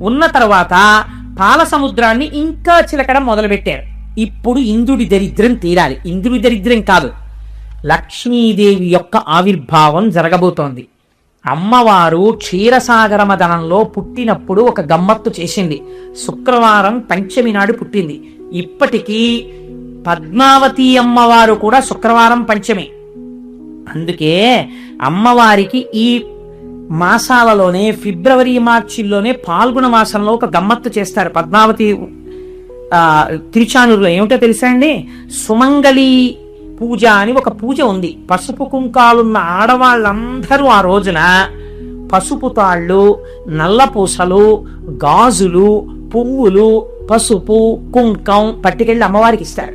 ఉన్న తర్వాత పాల సముద్రాన్ని ఇంకా చిలకడం మొదలుపెట్టారు. ఇప్పుడు ఇంద్రుడి దరిద్రం తీరాలి. ఇంద్రుడి దరిద్రం కాదు. లక్ష్మీదేవి యొక్క ఆవిర్భావం జరగబోతోంది. అమ్మవారు క్షీరసాగర మదనంలో పుట్టినప్పుడు ఒక గమ్మత్తు చేసింది. శుక్రవారం పంచమి నాడు పుట్టింది. ఇప్పటికీ పద్మావతి అమ్మవారు కూడా శుక్రవారం పంచమి. అందుకే అమ్మవారికి ఈ మాసాలలోనే ఫిబ్రవరి మార్చిల్లోనే పాల్గొన మాసంలో ఒక గమ్మత్తు చేస్తారు. పద్మావతి తిరుచానూరులో ఏమిటో తెలుసా అండి? సుమంగళి పూజ అని ఒక పూజ ఉంది. పసుపు కుంకాలున్న ఆడవాళ్ళందరూ ఆ రోజున పసుపు తాళ్ళు నల్లపూసలు గాజులు పువ్వులు పసుపు కుంకం పట్టుకెళ్ళి అమ్మవారికి ఇస్తారు.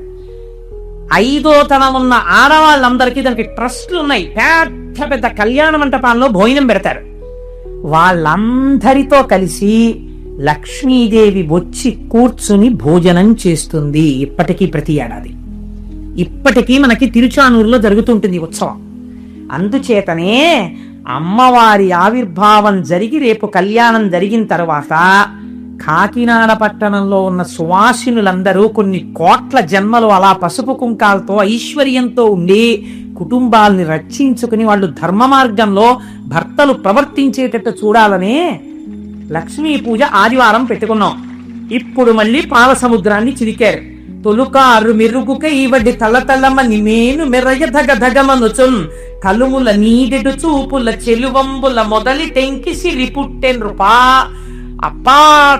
ఐదో తనం ఉన్న ఆడవాళ్ళందరికీ దానికి ట్రస్ట్లు ఉన్నాయి పెద్ద పెద్ద కళ్యాణ మంటపాల్లో భోజనం పెడతారు. వాళ్ళందరితో కలిసి లక్ష్మీదేవి వచ్చి కూర్చుని భోజనం చేస్తుంది ఇప్పటికీ ప్రతి ఏడాది. ఇప్పటికీ మనకి తిరుచానూరులో జరుగుతుంటుంది ఉత్సవం. అందుచేతనే అమ్మవారి ఆవిర్భావం జరిగి రేపు కళ్యాణం జరిగిన తర్వాత కాకినాడ పట్టణంలో ఉన్న సువాసినులందరూ కొన్ని కోట్ల జన్మలు అలా పసుపు కుంకాలతో ఐశ్వర్యంతో ఉండి కుటుంబాల్ని రక్షించుకుని వాళ్ళు ధర్మ మార్గంలో భర్తలు ప్రవర్తించేటట్టు చూడాలనే లక్ష్మీ పూజ ఆదివారం పెట్టుకున్నాం. ఇప్పుడు మళ్ళీ పాల సముద్రాన్ని చిరికారు. తొలుకారు మెరుగుక ఇవడి తల్ల తల్లమ్మ నిమేను మెరయ ధగ ధగమనుచున్. కలుముల నీడెడు చూపుల చెలువంబుల మొదలి టెంకి సిరి అప్పా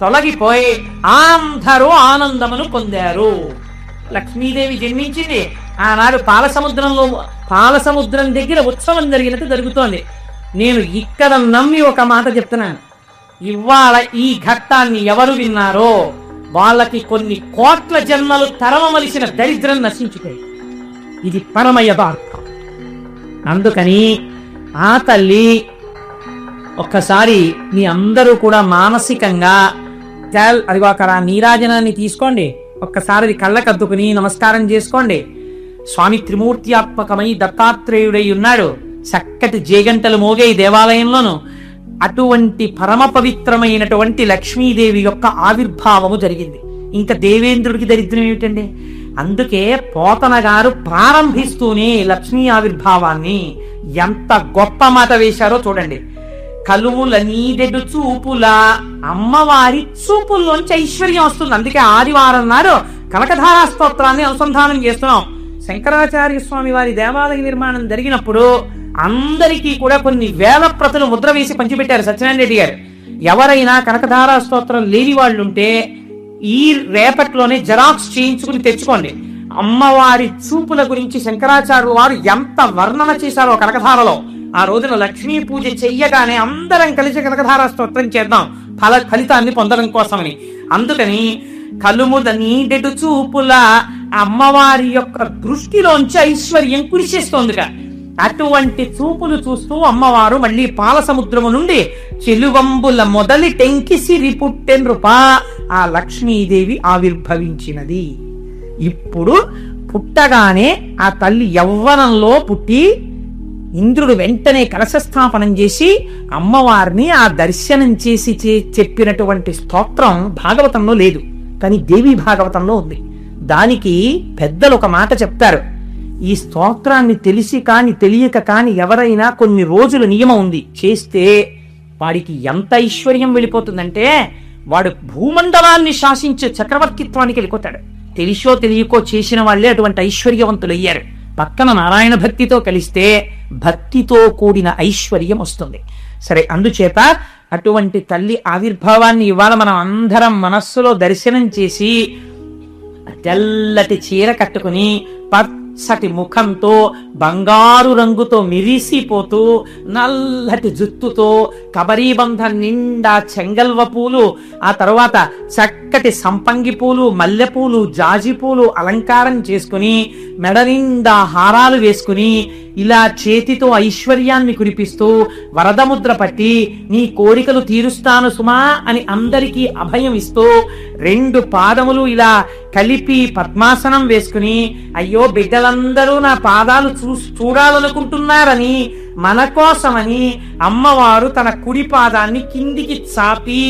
తొలగిపోయి అందరూ ఆనందమును పొందారు. లక్ష్మీదేవి జన్మించింది. ఆనాడు పాల సముద్రంలో పాల సముద్రం దగ్గర ఉత్సవం జరిగినట్టు జరుగుతోంది. నేను ఇక్కడ నమ్మి ఒక మాట చెప్తున్నాను. ఇవాళ ఈ ఘట్టాన్ని ఎవరు విన్నారో వాళ్ళకి కొన్ని కోట్ల జన్మలు తరమవలసిన దరిద్రం నశించుతాయి. ఇది పరమ యథార్థం అందుకని ఆ తల్లి ఒక్కసారి మీ అందరూ కూడా మానసికంగా తెల్ అది ఒక నీరాజనాన్ని తీసుకోండి. ఒక్కసారి అది కళ్ళకద్దుకుని నమస్కారం చేసుకోండి. స్వామి త్రిమూర్త్యాత్మకమై దత్తాత్రేయుడై ఉన్నాడు. చక్కటి జేగంటలు మోగే దేవాలయంలోను. అటువంటి పరమ పవిత్రమైనటువంటి లక్ష్మీదేవి యొక్క ఆవిర్భావము జరిగింది. ఇంకా దేవేంద్రుడికి దరిద్రం ఏమిటండి? అందుకే పోతన గారు ప్రారంభిస్తూనే లక్ష్మీ ఆవిర్భావాన్ని ఎంత గొప్ప మాట వేశారో చూడండి. కలువుల నీడెడు చూపుల అమ్మవారి చూపుల్లోంచి ఐశ్వర్యం వస్తుంది. అందుకే ఆదివారం నాడు కనకధారా స్తోత్రాన్ని అనుసంధానం చేస్తున్నాం. శంకరాచార్య స్వామి వారి దేవాలయ నిర్మాణం జరిగినప్పుడు అందరికీ కూడా కొన్ని వేల ప్రతులు ముద్ర వేసి పంచిపెట్టారు సత్యనారాయణ రెడ్డి గారు. ఎవరైనా కనకధారా స్తోత్రం లేని వాళ్ళు ఉంటే ఈ రేపట్లోనే జెరాక్స్ చేయించుకుని తెచ్చుకోండి. అమ్మవారి చూపుల గురించి శంకరాచార్యులు వారు ఎంత వర్ణన చేశారో కనకధారలో. ఆ రోజున లక్ష్మీ పూజ చెయ్యగానే అందరం కలిసి కనకధార స్తోత్రం చేద్దాం. ఫల ఫలితాన్ని పొందడం కోసమని. అందుకని కలుముద నీడెడు చూపుల అమ్మవారి యొక్క దృష్టిలోంచి ఐశ్వర్యం కురిసేస్తోందిగా అటువంటి చూపులు చూస్తూ అమ్మవారు మళ్ళీ పాల సముద్రము నుండి చెలువంబుల మొదలి టెంకిసిరి పుట్టెన్రుపా ఆ లక్ష్మీదేవి ఆవిర్భవించినది. ఇప్పుడు పుట్టగానే ఆ తల్లి యవ్వనంలో పుట్టి ఇంద్రుడు వెంటనే కలశస్థాపనం చేసి అమ్మవారిని ఆ దర్శనం చేసి చెప్పినటువంటి స్తోత్రం భాగవతంలో లేదు. కానీ దేవి భాగవతంలో ఉంది. దానికి పెద్దలు ఒక మాట చెప్తారు. ఈ స్తోత్రాన్ని తెలిసి కాని తెలియక కాని ఎవరైనా కొన్ని రోజుల నియమం ఉంది. చేస్తే వాడికి ఎంత ఐశ్వర్యం వెళ్ళిపోతుందంటే వాడు భూమండలాన్ని శాసించే చక్రవర్తిత్వానికి వెళ్ళిపోతాడు. తెలిసో తెలియకో చేసిన వాళ్ళే అటువంటి ఐశ్వర్యవంతులు అయ్యారు పక్కన నారాయణ భక్తితో కలిస్తే భక్తితో కూడిన ఐశ్వర్యం వస్తుంది. సరే అందుచేత అటువంటి తల్లి ఆవిర్భావాన్ని ఇవాళ మనం అందరం మనస్సులో దర్శనం చేసి తెల్లటి చీర కట్టుకుని పచ్చటి ముఖంతో బంగారు రంగుతో మిరిసిపోతూ నల్లటి జుత్తుతో కబరీబంధం నిండా చెంగల్వ పూలు ఆ తర్వాత చక్కటి సంపంగి పూలు మల్లెపూలు జాజి పూలు అలంకారం చేసుకుని మెడ నిండా హారాలు వేసుకుని ఇలా చేతితో ఐశ్వర్యాన్ని కురిపిస్తూ వరదముద్ర పట్టి నీ కోరికలు తీరుస్తాను సుమా అని అందరికీ అభయం ఇస్తూ రెండు పాదములు ఇలా కలిపి పద్మాసనం వేసుకుని అయ్యో ప్రజలందరూ నా పాదాలు చూ చూడాలనుకుంటున్నారని మన కోసమని అమ్మవారు తన కుడి పాదాన్ని కిందికి చాపి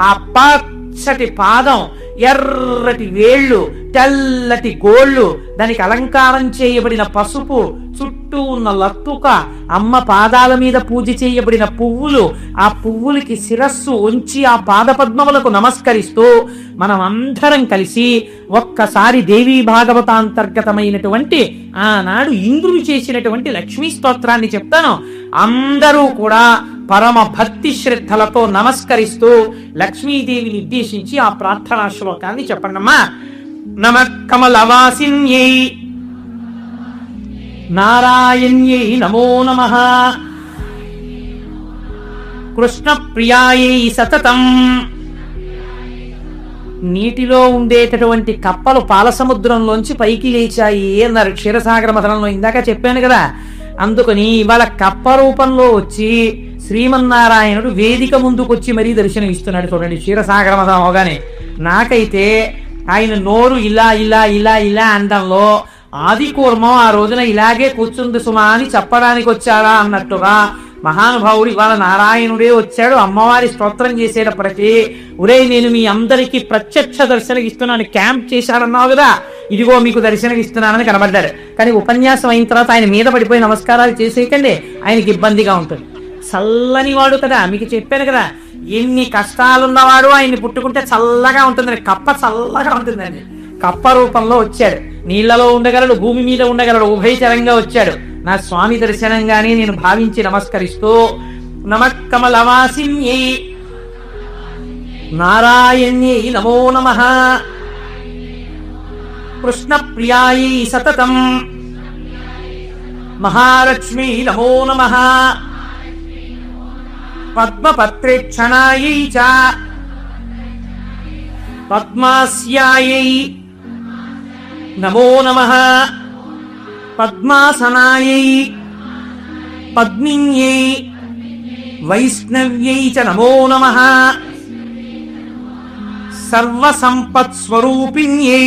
ఆ పచ్చటి పాదం ఎర్రటి వేళ్ళు తెల్లటి గోళ్ళు దానికి అలంకారం చేయబడిన పసుపు చుట్టూ ఉన్న లత్తుక అమ్మ పాదాల మీద పూజ చేయబడిన పువ్వులు ఆ పువ్వులకి శిరస్సు ఉంచి ఆ పాదపద్మములకు నమస్కరిస్తూ మనం అందరం కలిసి ఒక్కసారి దేవీ భాగవతాంతర్గతమైనటువంటి ఆనాడు ఇంద్రుడు చేసినటువంటి లక్ష్మీ స్తోత్రాన్ని చెప్తాను. అందరూ కూడా పరమ భక్తి శ్రద్ధలతో నమస్కరిస్తూ లక్ష్మీదేవిని ఉద్దేశించి ఆ ప్రార్థనా శ్లోకాన్ని చెప్పండమ్మా. నమ కమలవాసిన్యై నారాయణ్యై నమో నమ కృష్ణ ప్రియాయై సతతం నీటిలో ఉండేటటువంటి కప్పలు పాలసముద్రంలోంచి పైకి లేచాయి అన్నారు క్షీరసాగర మథనంలో ఇందాక చెప్పాను కదా. అందుకని ఇవాళ కప్ప రూపంలో వచ్చి శ్రీమన్నారాయణుడు వేదిక ముందుకొచ్చి మరీ దర్శనం ఇస్తున్నాడు చూడండి క్షీరసాగర మథనం అవగానే. నాకైతే ఆయన నోరు ఇలా ఇలా ఇలా ఇలా అనడంలో ఆది కూర్మం ఆ రోజున ఇలాగే కూర్చుంది సుమా అని చెప్పడానికి వచ్చారా అన్నట్టుగా మహానుభావుడు ఇవాళ నారాయణుడే వచ్చాడు. అమ్మవారి స్తోత్రం చేసేటప్పటికీ ఒరే నేను మీ అందరికీ ప్రత్యక్ష దర్శనం ఇస్తున్నాను క్యాంప్ చేశాడన్నావు కదా ఇదిగో మీకు దర్శనం ఇస్తున్నానని కనబడ్డాడు. కానీ ఉపన్యాసం అయిన తర్వాత ఆయన మీద పడిపోయి నమస్కారాలు చేసేయకండి ఆయనకి ఇబ్బందిగా ఉంటుంది. చల్లని వాడు కదా మీకు చెప్పాను కదా. ఎన్ని కష్టాలున్నవాడు ఆయన్ని పుట్టుకుంటే చల్లగా ఉంటుందని కప్ప చల్లగా ఉంటుందండి కప్ప రూపంలో వచ్చాడు. నీళ్ళలో ఉండగలడు భూమి మీద ఉండగలడు ఉభయచరంగా వచ్చాడు. నా స్వామి దర్శనంగానే నేను భావించి నమస్కరిస్తూ నమక్కమలవాసిన్యై నారాయణ్యై నమో నమ. కృష్ణ ప్రియాయై సతతం. మహాలక్ష్మీ నమో నమ. పద్మపత్రేక్షణాయై చ పద్మాస్యాయై నమో నమ పద్మాసనాయై పద్మిన్యై వైష్ణవ్యై చ నమో నమ సర్వసంపత్స్వరూపిణ్యై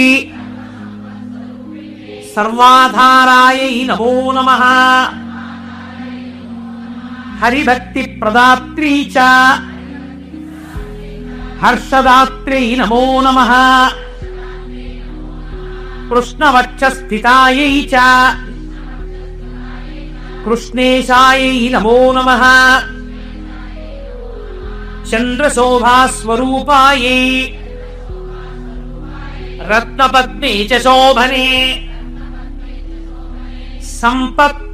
సర్వాధారాయై నమో నమ హరిభక్తి ప్రదాత్రీ చ హర్షదాత్ర్యై నమో నమ కృష్ణవక్షస్థితాయై చ కృష్ణేశాయై నమో నమ చంద్రశోభాస్వరూపాయై రత్నపద్మే చ శోభనే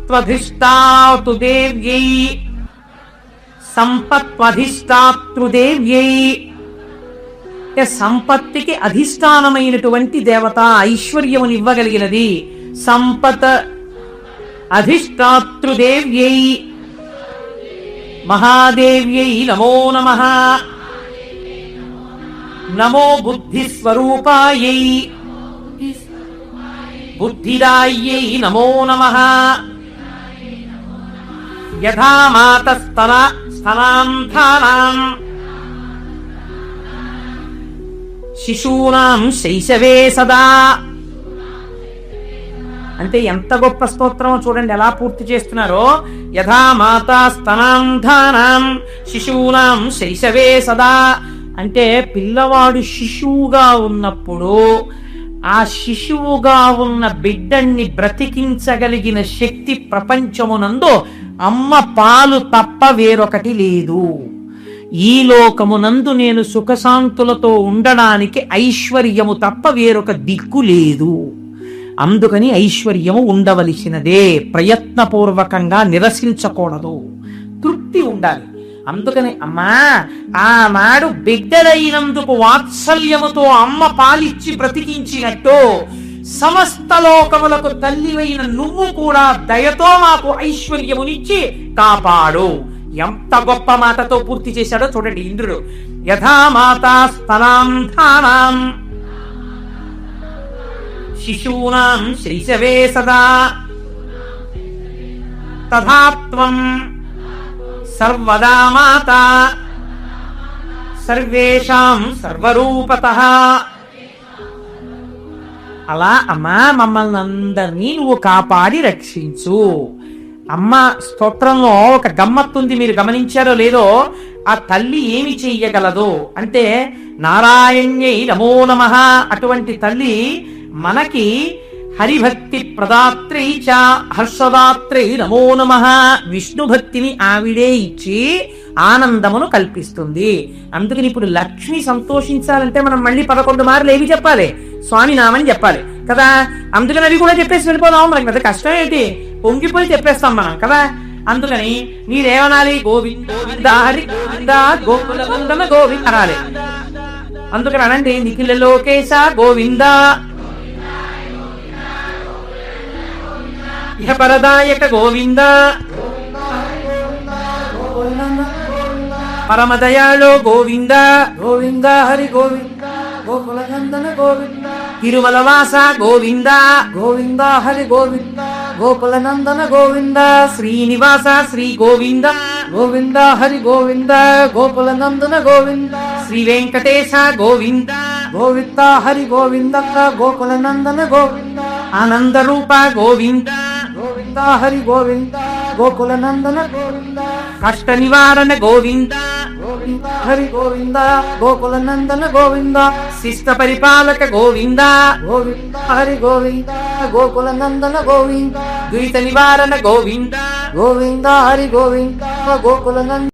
సంపత్వధిష్టాతు దేవ్యై సంపత్వధిష్టాతృదేవ్యై. అంటే సంపత్తికి అధిష్టానమైనటువంటి దేవత ఐశ్వర్యముని ఇవ్వగలిగినది సంపత్ అధిష్టాతృదేవ్యై. మహాదేవ్యై నమో నమ. నమో బుద్ధిస్వరూపాయై. బుద్ధిదాయ్యై నమో నమ. యథా మాతస్తన స్తనాంధానాం శిశూనాం శైశవే సదా. అంటే ఎంత గొప్ప స్తోత్రమో చూడండి ఎలా పూర్తి చేస్తున్నారో. యథా మాతా స్తనాంధానాం శిశూనాం శైశవే సదా. అంటే పిల్లవాడు శిశువుగా ఉన్నప్పుడు ఆ శిశువుగా ఉన్న బిడ్డన్ని బ్రతికించగలిగిన శక్తి ప్రపంచమునందు అమ్మ పాలు తప్ప వేరొకటి లేదు. ఈ లోకమునందు నేను సుఖశాంతులతో ఉండడానికి ఐశ్వర్యము తప్ప వేరొక దిక్కు లేదు. అందుకని ఐశ్వర్యము ఉండవలసినదే. ప్రయత్నపూర్వకంగా నిరసించకూడదు. తృప్తి ఉండాలి. అందుకని అమ్మా ఆనాడు బిడ్డలైనందుకు వాత్సల్యముతో అమ్మ పాలిచ్చి బ్రతికించినట్టు సమస్త లోకములకు తల్లివైన నువ్వు కూడా దయతో మాకు ఐశ్వర్యమునిచ్చి కాపాడు. ఎంత గొప్ప మాటతో పూర్తి చేశాడో చూడండి ఇంద్రుడు. యథామాత స్తనాం ధానాం. శిశూనాం శైశవే సదా. తథాత్వం సర్వదా మాత. సర్వేషాం సర్వరూపత. అలా అమ్మా మమ్మల్ని అందరినీ నువ్వు కాపాడి రక్షించు. అమ్మ స్తోత్రంలో ఒక గమ్మత్తుంది మీరు గమనించారో లేదో ఆ తల్లి ఏమి చెయ్యగలదు. అంటే నారాయణ్యై నమో నమ అటువంటి తల్లి మనకి హరిభక్తి ప్రదాత్రై చ హర్షదాత్రై నమో నమ విష్ణు భక్తిని ఆవిడే ఇచ్చి ఆనందమును కల్పిస్తుంది. అందుకని ఇప్పుడు లక్ష్మి సంతోషించాలంటే మనం మళ్ళీ పదకొండు మార్లు ఏవి చెప్పాలి? స్వామి నామని చెప్పాలి. కదా? అందుకని అవి కూడా చెప్పేసి వెళ్ళిపోదాం. మనకి పెద్ద కష్టం ఏంటి? పొంగిపోయి చెప్పేస్తాం మనం. కదా? అందుకని మీరేమనాలి గోవింద గోవింద హరి గోవింద గోకుల గోవింద అనాలి. అందుకని అనండి నిఖిల లోకేశ గోవింద. ఇహ పరదాయక గోవింద. పరమదయాళో గోవింద? గోవింద హరి గోవింద గోకుల నందన గోవింద తిరుమలవాస గోవింద? గోవింద హరి గోవింద గోకుల నందన గోవింద శ్రీనివాస శ్రీ గోవింద? గోవింద హరి గోవింద గోకుల నందన గోవింద శ్రీ వెంకటేశ గోవింద? గోవింద హరి గోవింద గోకుల నందన గోవింద ఆనంద రూప గోవింద? గోవింద హరి గోవింద గోకుల నందన గోవింద కష్ట నివారణ గోవింద? హరి గోవింద గోకుల నందన గోవింద శిష్ట పరిపాలక గోవింద. గోవింద హరి గోవింద గోకుల నందన గోవింద ద్వైత నివారణ గోవింద. గోవింద హరి గోవింద గోకుల నంద